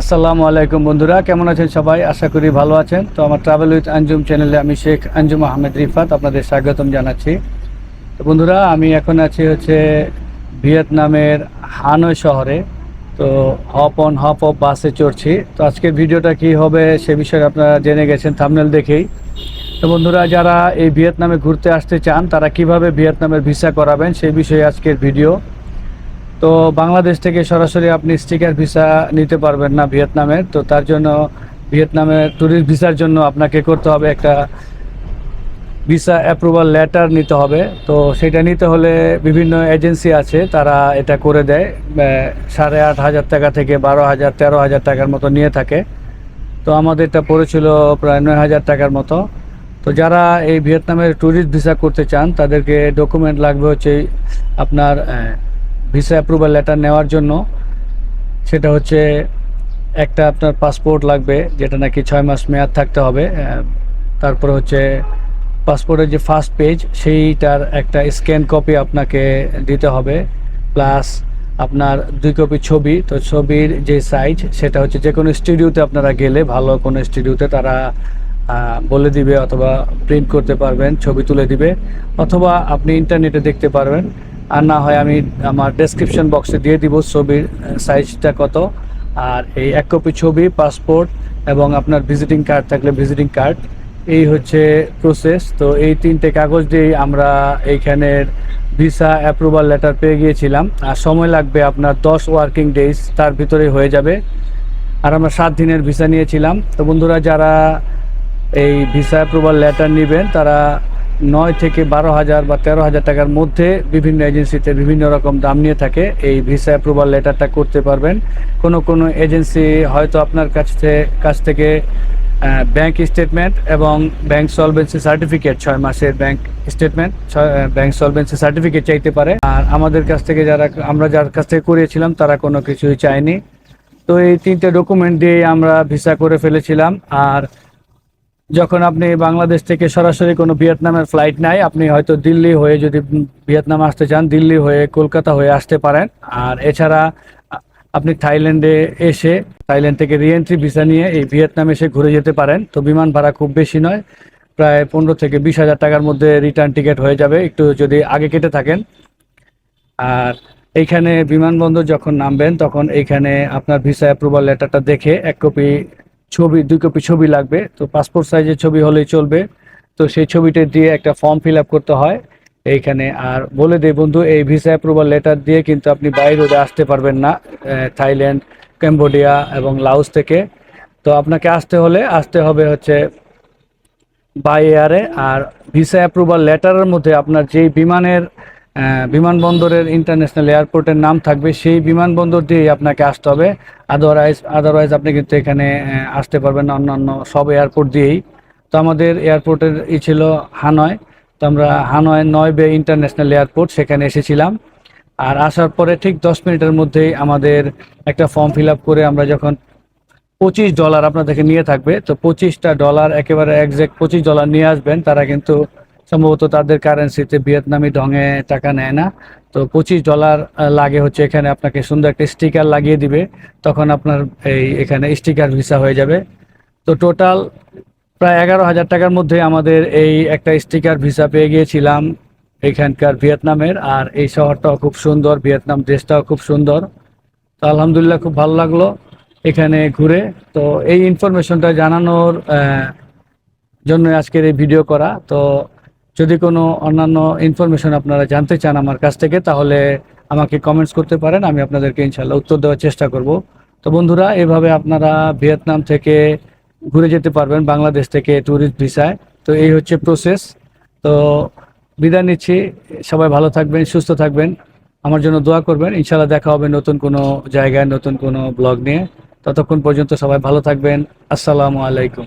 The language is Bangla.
আসসালামু আলাইকুম বন্ধুরা, কেমন আছেন সবাই? আশা করি ভালো আছেন। তো আমার ট্রাভেল উইথ আঞ্জুম চ্যানেলে আমি শেখ আঞ্জুম আহমেদ রিফাত আপনাদের স্বাগতম জানাচ্ছি। তো বন্ধুরা, আমি এখন আছি হচ্ছে ভিয়েতনামের হানয় শহরে। তো হপ অন হপ অফ বাসে চড়ছি। তো আজকের ভিডিওটা কি হবে সে বিষয়ে আপনারা জেনে গেছেন থামনেল দেখেই। তো বন্ধুরা, যারা এই ভিয়েতনামে ঘুরতে আসতে চান, তারা কীভাবে ভিয়েতনামের ভিসা করাবেন সেই বিষয়ে আজকের ভিডিও। তো বাংলাদেশ থেকে সরাসরি আপনি স্টিকার ভিসা নিতে পারবেন না ভিয়েতনামের তো তার জন্য ভিয়েতনামের ট্যুরিস্ট ভিসার জন্য আপনাকে করতে হবে একটা ভিসা অ্যাপ্রুভাল লেটার নিতে হবে। তো সেটা নিতে হলে বিভিন্ন এজেন্সি আছে, তারা এটা করে দেয়। সাড়ে আট হাজার টাকা থেকে বারো হাজার, তেরো হাজার টাকার মতো নিয়ে থাকে। তো আমাদেরটা পড়েছিল প্রায় নয় হাজার টাকার মতো। তো যারা এই ভিয়েতনামের ট্যুরিস্ট ভিসা করতে চান, তাদেরকে ডকুমেন্ট লাগবে হচ্ছে আপনার ভিসা অ্যাপ্রুভাল লেটার নেওয়ার জন্য, সেটা হচ্ছে একটা আপনার পাসপোর্ট লাগবে, যেটা নাকি ছয় মাস মেয়াদ থাকতে হবে তারপরে হচ্ছে পাসপোর্টের যে ফার্স্ট পেজ সেইটার একটা স্ক্যান কপি আপনাকে দিতে হবে প্লাস আপনার দুই কপি ছবি, তো ছবির যে সাইজ সেটা হচ্ছে যে কোনো স্টুডিওতে আপনারা গেলে ভালো কোনো স্টুডিওতে তারা বলে দিবে অথবা প্রিন্ট করতে পারবেন, ছবি তুলে দিবে, অথবা আপনি ইন্টারনেটে দেখতে পারবেন। আর না হয় আমি আমার ডেসক্রিপশন বক্সে দিয়ে দিব ছবির সাইজটা কত, আর এই এক কপি ছবি পাসপোর্ট এবং আপনার ভিজিটিং কার্ড থাকলে ভিজিটিং কার্ড এই হচ্ছে প্রসেস তো এই তিনটে কাগজ দিয়েই আমরা এইখানের ভিসা অ্যাপ্রুভাল লেটার পেয়ে গিয়েছিলাম। আর সময় লাগবে আপনার দশ ওয়ার্কিং ডেজ তার ভিতরে হয়ে যাবে। আর আমরা সাত দিনের ভিসা নিয়েছিলাম। তো বন্ধুরা, যারা এই ভিসা অ্যাপ্রুভাল লেটার নেবেন, তারা নয় থেকে বারো হাজার বা তেরো হাজার টাকার মধ্যে বিভিন্ন এজেন্সিতে বিভিন্ন রকম দাম নিয়ে থাকে। এই ভিসা অ্যাপ্রুভাল লেটারটা করতে পারবেন। কোনো কোনো এজেন্সি হয়তো আপনার কাছ থেকে কাছ থেকে ব্যাংক স্টেটমেন্ট এবং ব্যাংক সলভেন্সি সার্টিফিকেট ছয় মাসের bank statement bank solvency certificate চাইতে পারে। আর আমাদের কাছ থেকে যারা, আমরা যার কাছ থেকে করিয়েছিলাম, তারা কোনো কিছুই চায়নি। তো এই তিনটে ডকুমেন্ট দিয়ে আমরা ভিসা করে ফেলেছিলাম। আর যখন আপনি বাংলাদেশ থেকে সরাসরি কোনো ভিয়েতনামের ফ্লাইট নাই আপনি হয়তো দিল্লি হয়ে যদি ভিয়েতনাম আসতে চান, দিল্লি হয়ে কলকাতা হয়ে আসতে পারেন। আর এছাড়া আপনি থাইল্যান্ডে এসে, থাইল্যান্ড থেকে রিএন্ট্রি ভিসা নিয়ে এই ভিয়েতনাম এসে ঘুরে যেতে পারেন। তো বিমান ভাড়া খুব বেশি নয়, প্রায় পনেরো থেকে বিশ হাজার টাকার মধ্যে রিটার্ন টিকিট হয়ে যাবে, একটু যদি আগে কেটে থাকেন। আর এইখানে বিমানবন্দর যখন নামবেন, তখন এইখানে আপনার ভিসা অ্যাপ্রুভাল লেটারটা দেখে এক কপি ছবি, দুই কপি ছবি লাগবে। তো পাসপোর্ট সাইজের ছবি হলেই চলবে। তো সেই ছবিটা দিয়ে একটা ফর্ম ফিল করতে হয়। এইখানে আর বলে দেই বন্ধু, এই ভিসা অ্যাপ্রুভাল লেটার দিয়ে কিন্তু আপনি বাইরে আসতে পারবেন না থাইল্যান্ড ক্যাম্বোডিয়া এবং লাওস থেকে। তো আপনাকে আসতে হলে, আসতে হবে হচ্ছে বাই এয়ারে আর ভিসা অ্যাপ্রুভাল লেটারের মধ্যে আপনার যেই বিমানের বিমানবন্দরের ইন্টারন্যাশনাল এয়ারপোর্টের নাম থাকবে। সেই বিমানবন্দর দিয়েই আপনাকে আসতে হবে। আদারওয়াইজ আদারওয়াইজ আপনি কিন্তু এখানে আসতে পারবেন অন্যান্য সব এয়ারপোর্ট দিয়েই। তো আমাদের এয়ারপোর্টের ই ছিল হানয়। তো আমরা হানয় নয় বে ইন্টারন্যাশনাল এয়ারপোর্ট সেখানে এসেছিলাম। আর আসার পরে ঠিক দশ মিনিটের মধ্যেই আমাদের একটা ফর্ম ফিল করে আমরা যখন পঁচিশ ডলার আপনাদেরকে নিয়ে থাকবে, তো পঁচিশটা ডলার একেবারে একজ্যাক্ট পঁচিশ ডলার নিয়ে আসবেন। তারা কিন্তু সম্ভবত তাদের কারেন্সিতে ভিয়েতনামি ঢঙে টাকা নেয় না। তো পঁচিশ ডলার লাগে হচ্ছে এখানে আপনাকে সুন্দর একটা স্টিকার লাগিয়ে দিবে। তখন আপনার এই এখানে স্টিকার ভিসা হয়ে যাবে। তো টোটাল প্রায় এগারো হাজার টাকার মধ্যে আমাদের এই একটা স্টিকার ভিসা পেয়ে গিয়েছিলাম এখানকার ভিয়েতনামের। আর এই শহরটাও খুব সুন্দর, ভিয়েতনাম দেশটাও খুব সুন্দর। তো আলহামদুলিল্লাহ খুব ভালো লাগল এখানে ঘুরে। তো এই ইনফরমেশনটা জানানোর জন্য আজকের এই ভিডিও করা। তো যদি কোনো অন্যান্য ইনফরমেশন আপনারা জানতে চান আমার কাছ থেকে, তাহলে আমাকে কমেন্টস করতে পারেন, আমি আপনাদেরকে ইনশাল্লাহ উত্তর দেওয়ার চেষ্টা করব। তো বন্ধুরা, এভাবে আপনারা ভিয়েতনাম থেকে ঘুরে যেতে পারবেন, বাংলাদেশ থেকে ট্যুরিস্ট ভিসায় তো এই হচ্ছে প্রসেস তো বিদায় নিচ্ছি। সবাই ভালো থাকবেন, সুস্থ থাকবেন। আমার জন্য দোয়া করবেন। ইনশাল্লাহ দেখা হবে নতুন কোনো জায়গায়, নতুন কোনো ব্লগ নিয়ে। ততক্ষণ পর্যন্ত সবাই ভালো থাকবেন। আসসালামু আলাইকুম।